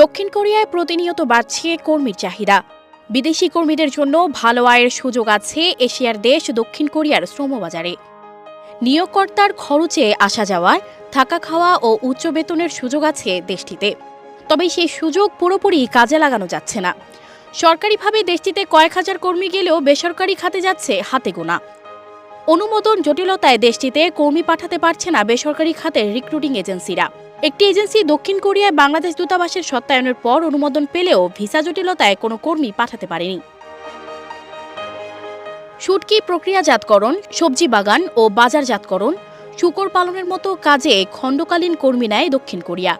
দক্ষিণ কোরিয়ায় প্রতিনিয়ত বাড়ছে কর্মীর চাহিদা। বিদেশি কর্মীদের জন্য ভালো আয়ের সুযোগ আছে এশিয়ার দেশ দক্ষিণ কোরিয়ার শ্রমবাজারে। নিয়োগকর্তার খরচে আসা যাওয়ার, থাকা খাওয়া ও উচ্চ বেতনের সুযোগ আছে দেশটিতে। তবে সেই সুযোগ পুরোপুরি কাজে লাগানো যাচ্ছে না। সরকারিভাবে দেশটিতে কয়েক হাজার কর্মী গেলেও বেসরকারি খাতে যাচ্ছে হাতে গোনা। অনুমোদন জটিলতায় দেশটিতে কর্মী পাঠাতে পারছে না বেসরকারি খাতের রিক্রুটিং এজেন্সিরা। একটি এজেন্সি দক্ষিণ কোরিয়ায় বাংলাদেশ দূতাবাসের সত্যায়নের পর অনুমোদন পেলেও ভিসা জটিলতায় কোনো কর্মী পাঠাতে পারেনি। শুটকি প্রক্রিয়াজাতকরণ, সবজি বাগান ও বাজারজাতকরণ, শুকর পালনের মতো কাজে খণ্ডকালীন কর্মী নেয় দক্ষিণ কোরিয়া।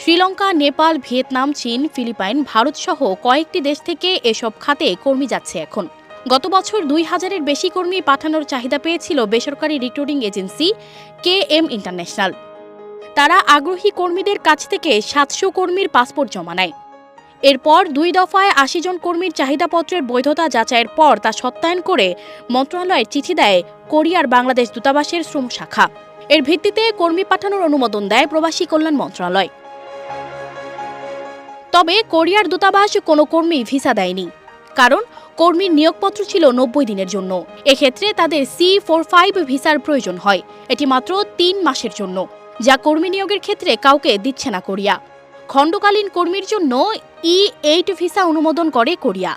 শ্রীলঙ্কা, নেপাল, ভিয়েতনাম, চীন, ফিলিপাইন, ভারত সহ কয়েকটি দেশ থেকে এসব খাতে কর্মী যাচ্ছে এখন। গত বছর দুই হাজারের বেশি কর্মী পাঠানোর চাহিদা পেয়েছিল বেসরকারি recruiting agency K M international. তারা আগ্রহী কর্মীদের কাছ থেকে সাতশো কর্মীর পাসপোর্ট জমা নেয়। এরপর দুই দফায় আশি জন কর্মীর চাহিদাপত্রের বৈধতা যাচাইয়ের পর তা সত্যায়ন করে মন্ত্রণালয়ের চিঠি দেয় কোরিয়ার বাংলাদেশ দূতাবাসের শ্রম শাখা। এর ভিত্তিতে কর্মী পাঠানোর অনুমোদন দেয় প্রবাসী কল্যাণ মন্ত্রণালয়। তবে কোরিয়ার দূতাবাস কোনো কর্মী ভিসা দেয়নি, কারণ কর্মীর নিয়োগপত্র ছিল নব্বই দিনের জন্য। এক্ষেত্রে তাদের সি ফোর ফাইভ ভিসার প্রয়োজন হয়, এটি মাত্র তিন মাসের জন্য। যা কর্মী নিয়োগের ক্ষেত্রে কাউকে দিচ্ছে না কোরিয়া। খণ্ডকালীন কর্মীর জন্য ই এইট ভিসা অনুমোদন করে কোরিয়া।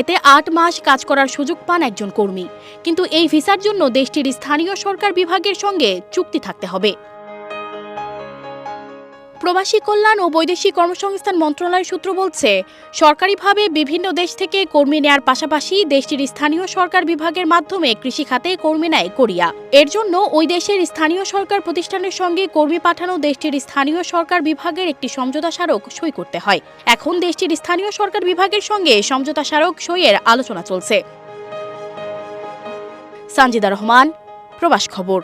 এতে আট মাস কাজ করার সুযোগ পান একজন কর্মী। কিন্তু এই ভিসার জন্য দেশটির স্থানীয় সরকার বিভাগের সঙ্গে চুক্তি থাকতে হবে। প্রবাসী কল্যাণ ও বৈদেশিক কর্মসংস্থান মন্ত্রণালয়ের সূত্র বলছে, সরকারিভাবে বিভিন্ন দেশ থেকে কর্মী নেয়ার পাশাপাশি দেশটির স্থানীয় সরকার বিভাগের মাধ্যমে কৃষি খাতে কর্মী নেয় কোরিয়া। এর জন্য ওই দেশের স্থানীয় সরকার প্রতিষ্ঠানের সঙ্গে কর্মী পাঠানো দেশটির স্থানীয় সরকার বিভাগের একটি সমঝোতা স্মারক সই করতে হয়। এখন দেশটির স্থানীয় সরকার বিভাগের সঙ্গে সমঝোতা স্মারক সইয়ের আলোচনা চলছে। সানজিদা রহমান, প্রবাস খবর।